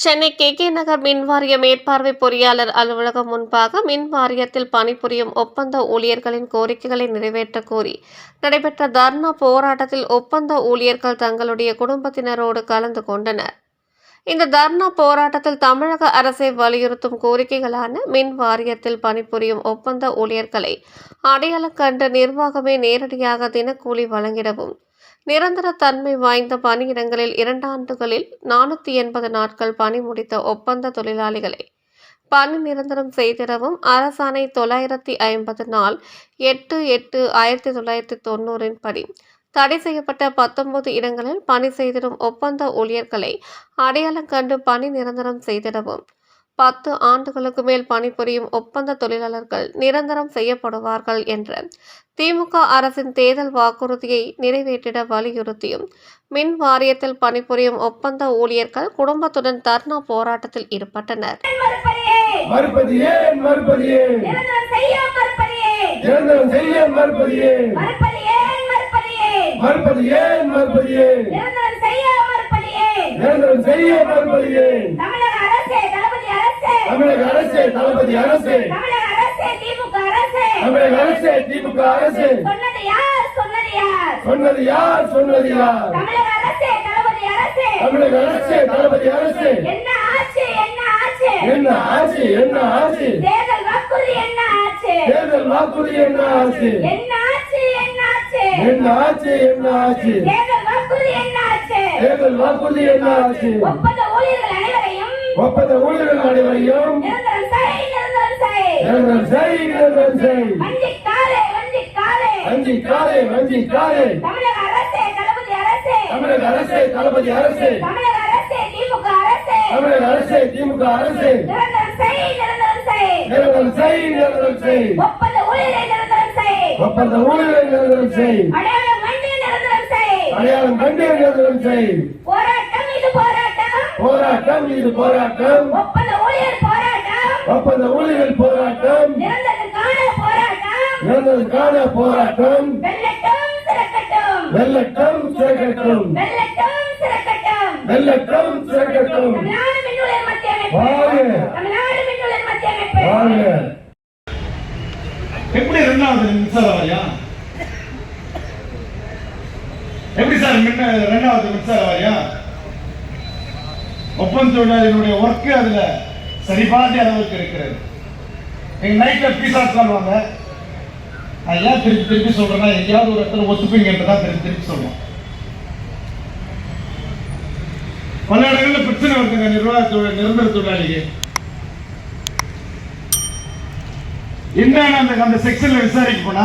Chennai K K நகர் மின்வாரிய மேற்பார்வை பொறியாளர் அலுவலகம் முன்பாக மின் வாரியத்தில் பணிபுரியும் ஒப்பந்த ஊழியர்களின் கோரிக்கைகளை நிறைவேற்ற கோரி நடைபெற்ற தர்ணா போராட்டத்தில் ஒப்பந்த ஊழியர்கள் தங்களுடைய குடும்பத்தினரோடு கலந்து கொண்டனர். இந்த தர்ணா போராட்டத்தில் தமிழக அரசை வலியுறுத்தும் கோரிக்கைகளான மின் வாரியத்தில் பணிபுரியும் ஒப்பந்த ஊழியர்களை அடையாளம் கண்டு நிர்வாகமே நேரடியாக தினக்கூலி வழங்கிடவும் நிரந்தர தன்மை வாய்ந்த பணியிடங்களில் இரண்டாண்டுகளில் நானூற்றி எண்பது நாட்கள் பணி முடித்த ஒப்பந்த தொழிலாளிகளை பணி நிரந்தரம் செய்திடவும் அரசாணை தொள்ளாயிரத்தி ஐம்பது நாள் எட்டு எட்டு ஆயிரத்தி தொள்ளாயிரத்தி தொண்ணூறின் படி தடை செய்யப்பட்ட பத்தொன்பது இடங்களில் பணி செய்திடும் ஒப்பந்த ஊழியர்களை அடையாளம் கண்டு பணி நிரந்தரம் செய்திடவும் பத்து ஆண்டுகளுக்கு மேல் பணிபுரியும் ஒப்பந்த தொழிலாளர்கள் நிரந்தரம் செய்யப்படுவார்கள் என்ற திமுக அரசின் தேர்தல் வாக்குறுதியை நிறைவேற்றிட வலியுறுத்தியும் மின் வாரியத்தில் பணிபுரியும் ஒப்பந்த ஊழியர்கள் குடும்பத்துடன் தர்ணா போராட்டத்தில் ஈடுபட்டனர். மறுப்பது ஏன் மறுப்பது ஏன் தமிழக அரசே தளபதி அரசே தமிழக அரசே திமுக அரசே தமிழக அரசே திமுக அரசே சொன்னது யார் சொன்னது யார் சொன்னது யார் சொன்னது யார் தமிழக அரசே தளபதி அரசே தமிழக அரசே தளபதி அரசே என்ன ஆச்சு என்ன ஆச்சு என்ன ஆட்சி என்ன ஆட்சி தேர்தல் வாக்குறுதி என்ன ஆச்சு தேர்தல் வாக்குறுதி என்ன ஆச்சு என்ன ஆச்சு என்ன ஆட்சி என்ன ஆட்சி தேர்தல் வாக்குறுதி என்ன ஆச்சு தேர்தல் வாக்குறுதி என்ன ஆட்சி ஒப்பந்த ஊழியர்கள் ஒப்பந்த ஊழியர்கள் அனைவரையும் வஞ்சி காலே வஞ்சி காலே தமிழக அரசே தளபதி அரசே. தமிழக அரசே தளபதி அரசே. தமிழக அரசே திமுக அரசே. தமிழக அரசே திமுக அரசே. நிரந்தரம் செய் நிரந்தரம் செய். நிரந்தரம் செய் நிரந்தரம் செய். ஒப்பந்த ஊழியரை நிரந்தரம் செய். ஒப்பந்த ஊழியரை நிரந்தரம் செய். அடையாளம் கண்டு நிரந்தரம் செய். அடையாளம் கண்டு நிரந்தரம் செய். போராட்டம் இது போராட்டம் போராட்டம் இது போராட்டம். ஒப்பந்த ஊழியர் போராட்டம். ஒப்பந்த ஊழியர்கள் போராட்டம். நிரந்தரத்துக்கான போராட்டம். நிரந்தரத்துக்கான போராட்டம். வெள்ளட்டும் சிறக்கட்டும். வெள்ளட்டம் சிறக்கட்டும். வெள்ளட்டும் சிறக்கட்டும். வெள்ளட்டம் சிறக்கட்டும். தமிழ்நாடு மின்னுயர் மத்திய அமைப்பு. வாழ்க. தமிழ்நாடு மின்னுயர் மத்திய அமைப்பு. வாழ்க எப்படி ரெண்டாவது மின்சார எப்படி சார் மின்ன ரெண்டாவது மின்சார ஒப்பந்த தொழிலாளர்களுடைய ஒர்க்கு அதுல சரிபாதி அளவுக்கு இருக்கிறது. நீங்க நைட்ல பீஸா சாப்பிடுவாங்க நான் ஏன் திருப்பி திருப்பி சொல்றேன்னா எங்கேயாவது ஒரு இடத்துல ஒத்துப்பீங்கன்றதான் திருப்பி திருப்பி சொல்லுவோம். பல இடங்களில் பிரச்சனை வருதுங்க நிர்வாக தொழில் நிரந்தர தொழிலாளிக்கு. என்னன்னு அந்த அந்த செக்ஷன்ல விசாரிக்க போனா